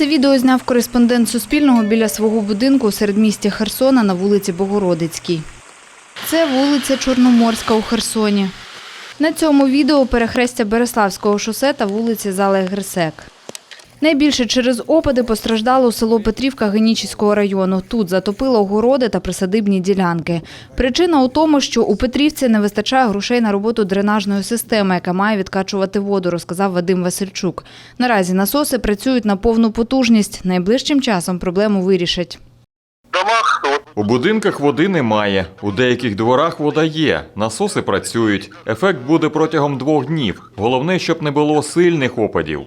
Це відео зняв кореспондент Суспільного біля свого будинку у середмісті Херсона на вулиці Богородицькій. Це вулиця Чорноморська у Херсоні. На цьому відео перехрестя Береславського шосе та вулиці Зале Грисек. Найбільше через опади постраждало село Петрівка Генічіського району. Тут затопило огороди та присадибні ділянки. Причина у тому, що у Петрівці не вистачає грошей на роботу дренажної системи, яка має відкачувати воду, розказав Вадим Васильчук. Наразі насоси працюють на повну потужність. Найближчим часом проблему вирішать. У будинках води немає, у деяких дворах вода є, насоси працюють. Ефект буде протягом двох днів. Головне, щоб не було сильних опадів.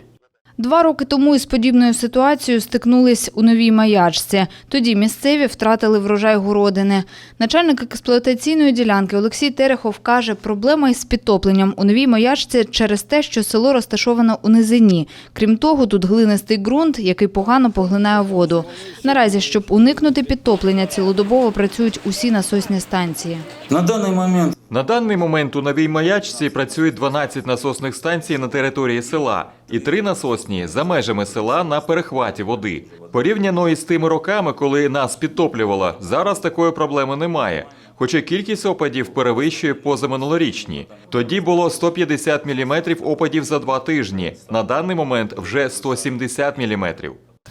Два роки тому із подібною ситуацією стикнулись у новій маячці. Тоді місцеві втратили врожай городини. Начальник експлуатаційної ділянки Олексій Терехов каже, проблема із підтопленням у новій маячці через те, що село розташовано у низині. Крім того, тут глинистий ґрунт, який погано поглинає воду. Наразі, щоб уникнути підтоплення, цілодобово працюють усі насосні станції. На даний момент На даний момент у новій маячці працюють 12 насосних станцій на території села і три насосні за межами села на перехваті води. Порівняно із тими роками, коли нас підтоплювало, зараз такої проблеми немає. Хоча кількість опадів перевищує позаминулорічні. Тоді було 150 мм опадів за два тижні. На даний момент вже 170 мм.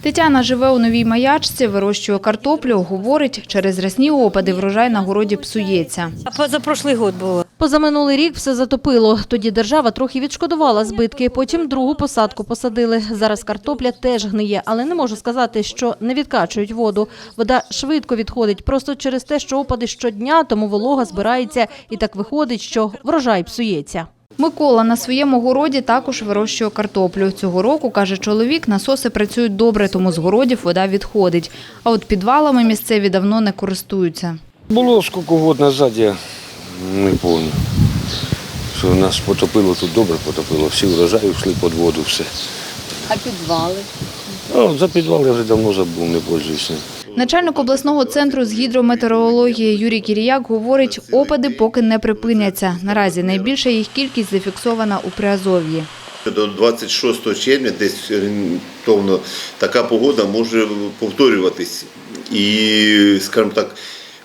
Тетяна живе у новій маячці, вирощує картоплю. Говорить, через рясні опади врожай на городі псується. А позапрошлий год було. Позаминулий рік все затопило. Тоді держава трохи відшкодувала збитки. Потім другу посадку посадили. Зараз картопля теж гниє, але не можу сказати, що не відкачують воду. Вода швидко відходить, просто через те, що опади щодня, тому волога збирається, і так виходить, що врожай псується. Микола на своєму городі також вирощує картоплю. Цього року, каже чоловік, насоси працюють добре, тому з городів вода відходить. А от підвалами місцеві давно не користуються. Було скільки год назад, я не пам'ятаю. Що нас потопило тут добре потопило, всі врожаї йшли під воду, все. А підвали? Ну, за підвал я вже давно забув, не пользуюся. Начальник обласного центру з гідрометеорології Юрій Кіріяк говорить, опади поки не припиняться. Наразі найбільша їх кількість зафіксована у Приазов'ї. до 26 червня десь орієнтовно така погода може повторюватись. І, скажімо так,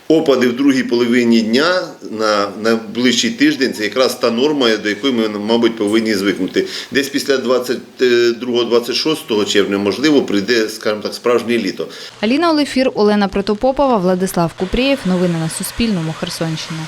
опади в другій половині дня на найближчий тиждень це якраз та норма, до якої ми, мабуть, повинні звикнути. Десь після 22-26 червня, можливо, прийде, скажімо так, справжнє літо. Аліна Олефір, Олена Протопопова, Владислав Купрієв. Новини на Суспільному. Херсонщина.